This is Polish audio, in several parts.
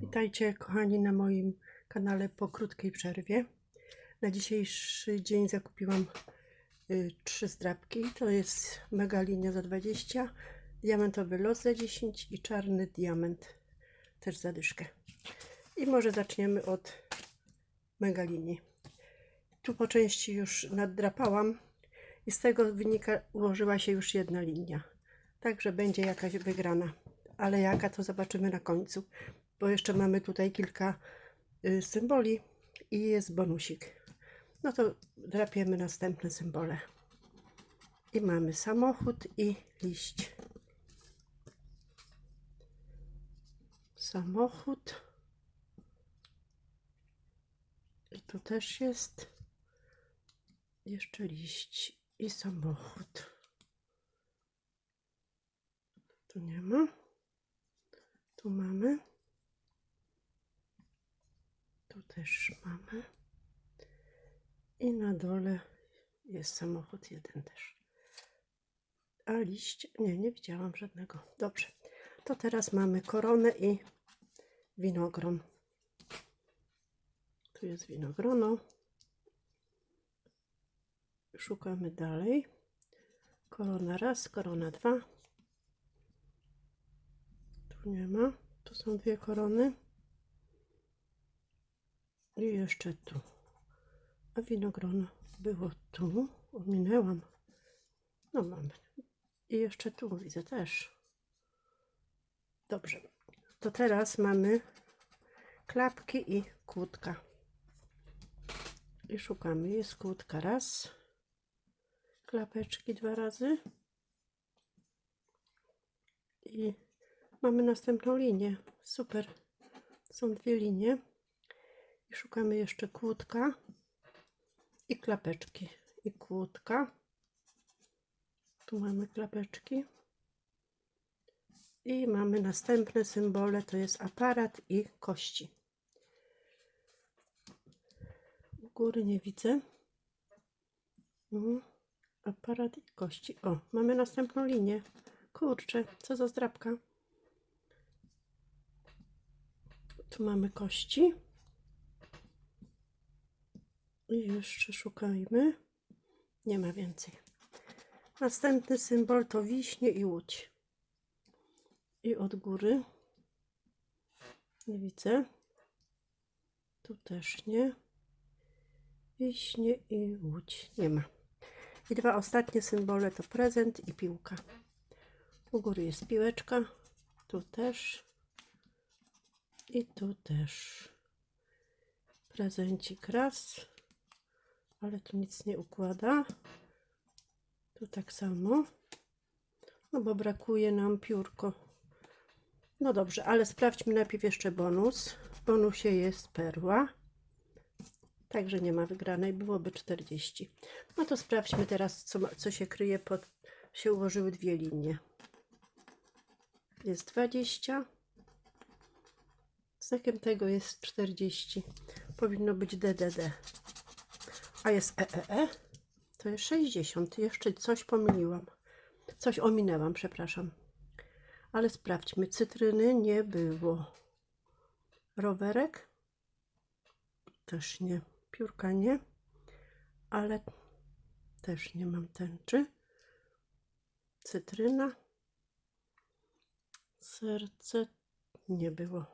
Witajcie kochani na moim kanale po krótkiej przerwie. Na dzisiejszy dzień zakupiłam y, trzy zdrabki. To jest mega linia za 20, diamentowy los za 10 i czarny diament też za dyszkę. I może zaczniemy od mega linii. Tu po części już naddrapałam i z tego wynika ułożyła się już jedna linia. Także będzie jakaś wygrana. Ale jaka to zobaczymy na końcu bo jeszcze mamy tutaj kilka y, symboli i jest bonusik. No to drapiemy następne symbole. I mamy samochód i liść. Samochód. I tu też jest jeszcze liść i samochód. Tu nie ma. Tu mamy. Tu też mamy. I na dole jest samochód jeden też. A liść? Nie, nie widziałam żadnego. Dobrze. To teraz mamy koronę i winogron. Tu jest winogrono. Szukamy dalej. Korona raz, korona dwa. Tu nie ma. Tu są dwie korony. I jeszcze tu. A winogrono było tu. Ominęłam. No mamy. I jeszcze tu widzę też. Dobrze. To teraz mamy klapki i kłódka. I szukamy. Jest kłódka raz. Klapeczki dwa razy. I mamy następną linię. Super. Są dwie linie. I szukamy jeszcze kłódka i klapeczki. I kłódka. Tu mamy klapeczki. I mamy następne symbole, to jest aparat i kości. U góry nie widzę. Aparat i kości. O, mamy następną linię. Kurczę, co za zdrabka. Tu mamy kości. Jeszcze szukajmy. Nie ma więcej. Następny symbol to wiśnie i łódź. I od góry. Nie widzę. Tu też nie. Wiśnie i łódź. Nie ma. I dwa ostatnie symbole to prezent i piłka. U góry jest piłeczka. Tu też. I tu też. Prezencik raz ale tu nic nie układa. Tu tak samo. No bo brakuje nam piórko. No dobrze, ale sprawdźmy najpierw jeszcze bonus. W bonusie jest perła. Także nie ma wygranej, byłoby 40. No to sprawdźmy teraz, co, co się kryje pod... się ułożyły dwie linie. Jest 20. Znakiem tego jest 40. Powinno być DDD. A jest EEE? To jest 60. Jeszcze coś pomyliłam. Coś ominęłam, przepraszam. Ale sprawdźmy. Cytryny nie było. Rowerek? Też nie. Piórka nie. Ale też nie mam tęczy. Cytryna. Serce nie było.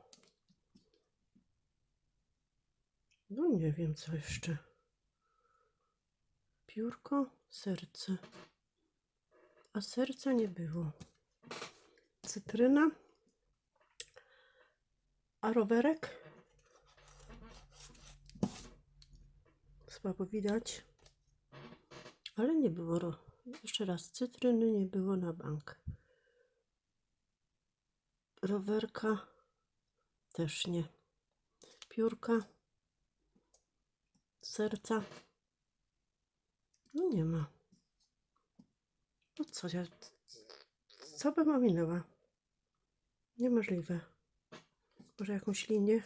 No nie wiem co jeszcze piórko, serce. A serca nie było. Cytryna. A rowerek? Słabo widać. Ale nie było. Jeszcze raz, cytryny nie było na bank. Rowerka też nie. Piórka. Serca. No nie ma. No co ja... Co bym ominęła? Niemożliwe. Może jakąś linię?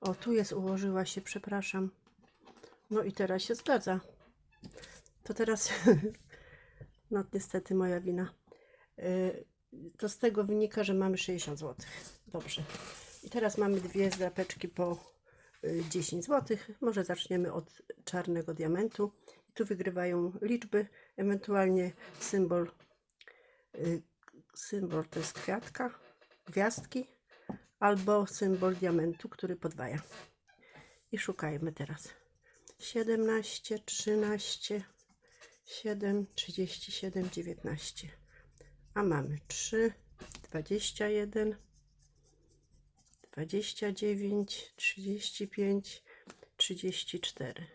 O, tu jest, ułożyła się, przepraszam. No i teraz się zgadza. To teraz... No niestety moja wina. Yy, To z tego wynika, że mamy 60 zł. Dobrze. I teraz mamy dwie zdrapeczki po y, 10 zł. Może zaczniemy od czarnego diamentu. Tu wygrywają liczby, ewentualnie symbol. y, Symbol to jest kwiatka, gwiazdki, albo symbol diamentu, który podwaja. I szukajmy teraz. 17, 13, 7, 37, 19. A mamy 3, 21, 29, 35, 34,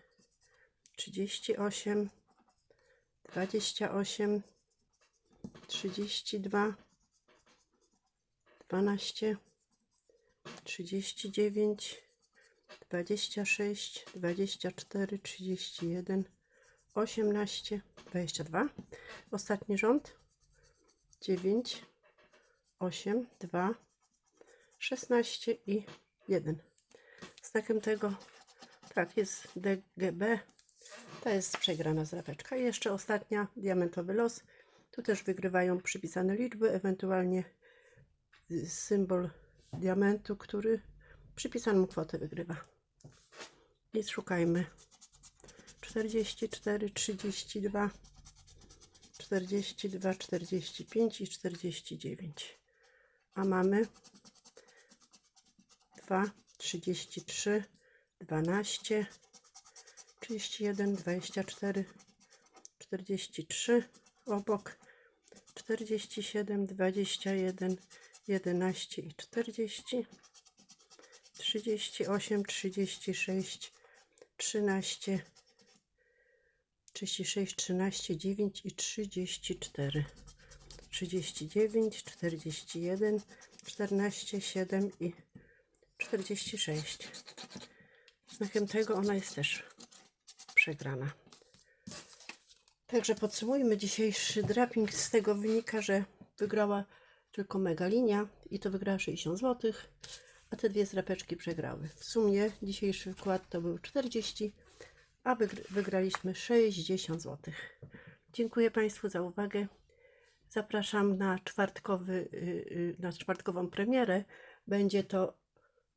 38, 28, 32, 12, 39, 26, 24, 31, 18, 22. Ostatni rząd. 9, 8, 2, 16 i 1. Znakiem tego, tak, jest DGB. To jest przegrana zdrapeczka. I jeszcze ostatnia, diamentowy los. Tu też wygrywają przypisane liczby, ewentualnie symbol diamentu, który przypisaną kwotę wygrywa. I szukajmy. 44, 32, 42, 45 i 49. A mamy 2, 33, 12, 31, 24, 43 obok 47, 21, 11 i 40, 38, 36, 13, 36, 13, 9 i 34. 39, 41, 14, 7 i 46. Znakiem tego ona jest też przegrana. Także podsumujmy dzisiejszy draping. Z tego wynika, że wygrała tylko mega linia i to wygrała 60 zł, a te dwie zdrapeczki przegrały. W sumie dzisiejszy wkład to był 40, a wygr- wygraliśmy 60 zł. Dziękuję Państwu za uwagę. Zapraszam na, czwartkowy, y, y, na czwartkową premierę. Będzie to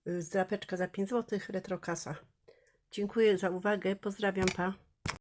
y, zdrapeczka za 5 zł, retrokasa. Dziękuję za uwagę. Pozdrawiam, pa.